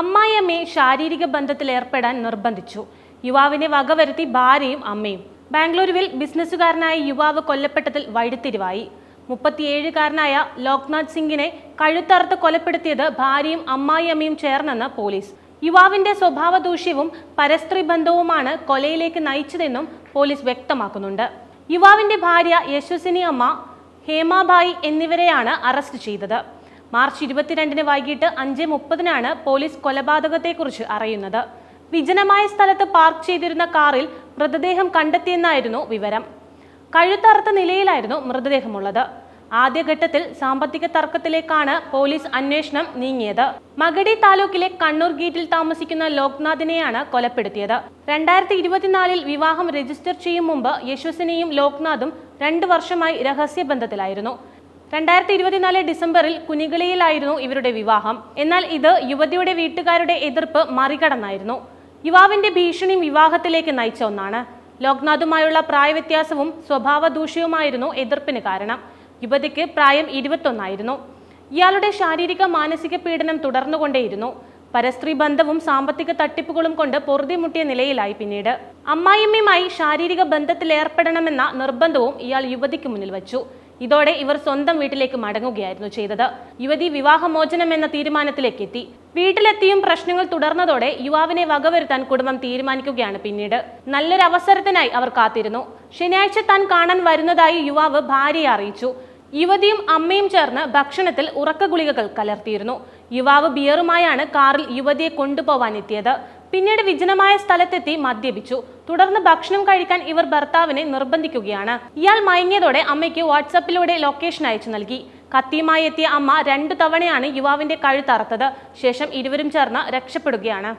അമ്മായിയമ്മയെ ശാരീരിക ബന്ധത്തിൽ ഏർപ്പെടാൻ നിർബന്ധിച്ചു. യുവാവിനെ വകവരുത്തി ഭാര്യയും അമ്മയും. ബാംഗ്ലൂരുവിൽ ബിസിനസ്സുകാരനായ യുവാവ് കൊല്ലപ്പെട്ടതിൽ വഴിത്തിരിവായി. മുപ്പത്തിയേഴുകാരനായ ലോക്നാഥ് സിംഗിനെ കഴുത്തറുത്ത് കൊലപ്പെടുത്തിയത് ഭാര്യയും അമ്മായിയമ്മയും ചേർന്നെന്ന് പോലീസ്. യുവാവിന്റെ സ്വഭാവ ദൂഷ്യവും പരസ്ത്രീ ബന്ധവുമാണ് കൊലയിലേക്ക് നയിച്ചതെന്നും പോലീസ് വ്യക്തമാക്കുന്നുണ്ട്. യുവാവിന്റെ ഭാര്യ യശസ്വിനി അമ്മ ഹേമാബായി എന്നിവരെയാണ് അറസ്റ്റ് ചെയ്തത്. മാർച്ച് ഇരുപത്തിരണ്ടിന് വൈകിട്ട് അഞ്ച് മുപ്പതിനാണ് പോലീസ് കൊലപാതകത്തെക്കുറിച്ച് അറിയുന്നത്. വിജനമായ സ്ഥലത്ത് പാർക്ക് ചെയ്തിരുന്ന കാറിൽ മൃതദേഹം കണ്ടെത്തിയെന്നായിരുന്നു വിവരം. കഴുത്തറുത്ത നിലയിലായിരുന്നു മൃതദേഹമുള്ളത്. ആദ്യഘട്ടത്തിൽ സാമ്പത്തിക തർക്കത്തിലേക്കാണ് പോലീസ് അന്വേഷണം നീങ്ങിയത്. മഗടി താലൂക്കിലെ കണ്ണൂർ ഗേറ്റിൽ താമസിക്കുന്ന ലോക്നാഥിനെയാണ് കൊലപ്പെടുത്തിയത്. രണ്ടായിരത്തി ഇരുപത്തിനാലിൽ വിവാഹം രജിസ്റ്റർ ചെയ്യും മുമ്പ് യശസ്വിനിയും ലോക്നാഥും രണ്ടു വർഷമായി രഹസ്യബന്ധത്തിലായിരുന്നു. രണ്ടായിരത്തി ഇരുപത്തിനാല് ഡിസംബറിൽ കുനികളിയിലായിരുന്നു ഇവരുടെ വിവാഹം. എന്നാൽ ഇത് യുവതിയുടെ വീട്ടുകാരുടെ എതിർപ്പ് മറികടന്നായിരുന്നു. യുവാവിന്റെ ഭീഷണിയും വിവാഹത്തിലേക്ക് നയിച്ച ഒന്നാണ്. ലോക്നാഥുമായുള്ള പ്രായവ്യത്യാസവും സ്വഭാവ ദൂഷ്യവുമായിരുന്നു എതിർപ്പിന് കാരണം. യുവതിക്ക് പ്രായം ഇരുപത്തൊന്നായിരുന്നു. ഇയാളുടെ ശാരീരിക മാനസിക പീഡനം തുടർന്നുകൊണ്ടേയിരുന്നു. പരസ്ത്രീ ബന്ധവും സാമ്പത്തിക തട്ടിപ്പുകളും കൊണ്ട് പൊറുതിമുട്ടിയ നിലയിലായി പിന്നീട്. അമ്മായിയമ്മയുമായി ശാരീരിക ബന്ധത്തിലേർപ്പെടണമെന്ന നിർബന്ധവും ഇയാൾ യുവതിക്ക് മുന്നിൽ വച്ചു. ഇതോടെ ഇവർ സ്വന്തം വീട്ടിലേക്ക് മടങ്ങുകയായിരുന്നു ചെയ്തത്. യുവതി വിവാഹമോചനം എന്ന തീരുമാനത്തിലേക്ക് എത്തി. വീട്ടിലെത്തിയും പ്രശ്നങ്ങൾ തുടർന്നതോടെ യുവാവിനെ വകവരുത്താൻ കുടുംബം തീരുമാനിക്കുകയാണ് പിന്നീട്. നല്ലൊരു അവസരത്തിനായി അവർ കാത്തിരുന്നു. ശനിയാഴ്ച താൻ കാണാൻ വരുന്നതായി യുവാവ് ഭാര്യയെ അറിയിച്ചു. യുവതിയും അമ്മയും ചേർന്ന് ഭക്ഷണത്തിൽ ഉറക്ക ഗുളികകൾ കലർത്തിയിരുന്നു. യുവാവ് ബിയറുമായാണ് കാറിൽ യുവതിയെ കൊണ്ടുപോവാൻ എത്തിയത് പിന്നീട് വിജനമായ സ്ഥലത്തെത്തി മദ്യപിച്ചു. തുടർന്ന് ഭക്ഷണം കഴിക്കാൻ ഇവർ ഭർത്താവിനെ നിർബന്ധിക്കുകയാണ്. ഇയാൾ മയങ്ങിയതോടെ അമ്മയ്ക്ക് വാട്സപ്പിലൂടെ ലൊക്കേഷൻ അയച്ചു നൽകി. കത്തിയുമായി എത്തിയ അമ്മ രണ്ടു തവണയാണ് യുവാവിന്റെ കഴുത്തറുത്തത് ശേഷം ഇരുവരും ചേർന്ന് രക്ഷപ്പെടുകയാണ്.